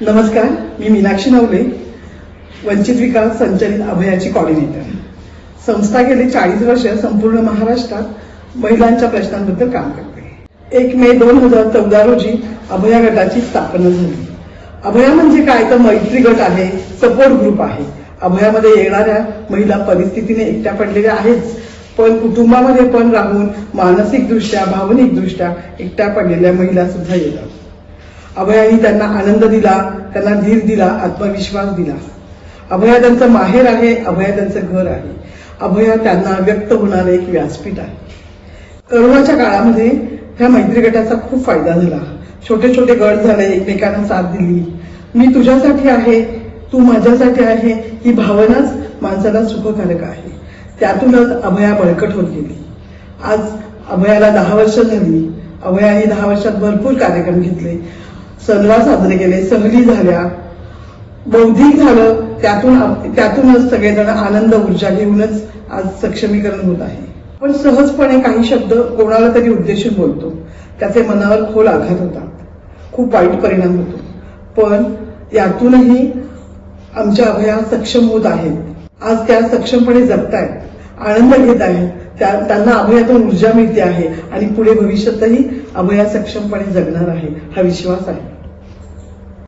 नमस्कार मी मीनाक्षी नवले वंचित विकास संचलित अभयाची कॉर्डिनेटर संस्था गेले चाळीस वर्ष संपूर्ण महाराष्ट्रात महिलांच्या प्रश्नांबद्दल काम करते. एक मे दोन हजार चौदा रोजी अभया गटाची स्थापना झाली. अभया म्हणजे काय? तर मैत्री गट आहे सपोर्ट ग्रुप आहे. अभयामध्ये येणाऱ्या महिला परिस्थितीने एकट्या पडलेल्या आहेच पण कुटुंबामध्ये पण राहून मानसिकदृष्ट्या भावनिकदृष्ट्या एकट्या पडलेल्या महिला सुद्धा येतात. अभयाने त्यांना आनंद दिला त्यांना धीर दिला आत्मविश्वास दिला. अभया त्यांचं माहेर आहे अभया त्यांचं घर आहे. अभया त्यांना व्यक्त होणारं एक व्यासपीठ आहे. करोनाच्या काळामध्ये ह्या मैत्री गटाचा खूप फायदा झाला. छोटे छोटे गट झाले एकमेकांना साथ दिली. मी तुझ्यासाठी आहे तू माझ्यासाठी आहे ही भावनाच माणसाला सुखकारक आहे. त्यातूनच अभया बळकट होत गेली. आज अभयाला दहा वर्ष झाली. अभयाने दहा वर्षात भरपूर कार्यक्रम घेतले. सणवार साजरे केले सहली झाल्या. बौद्धिक झालं त्यातून त्यातूनच सगळेजण आनंद ऊर्जा घेऊनच आज सक्षमीकरण होत आहे. पण सहजपणे काही शब्द कोणाला तरी उद्देशून बोलतो. त्याचे मनावर खोल आघात होतात. खूप वाईट परिणाम होतो. पण यातूनही आमच्या अभया सक्षम होत आहेत. आज त्या सक्षमपणे जगतायत आनंद घेत आहेत. त्या त्यांना अभयातून ऊर्जा मिळते आहे आणि पुढे भविष्यातही अभया सक्षमपणे जगणार आहे हा विश्वास आहे.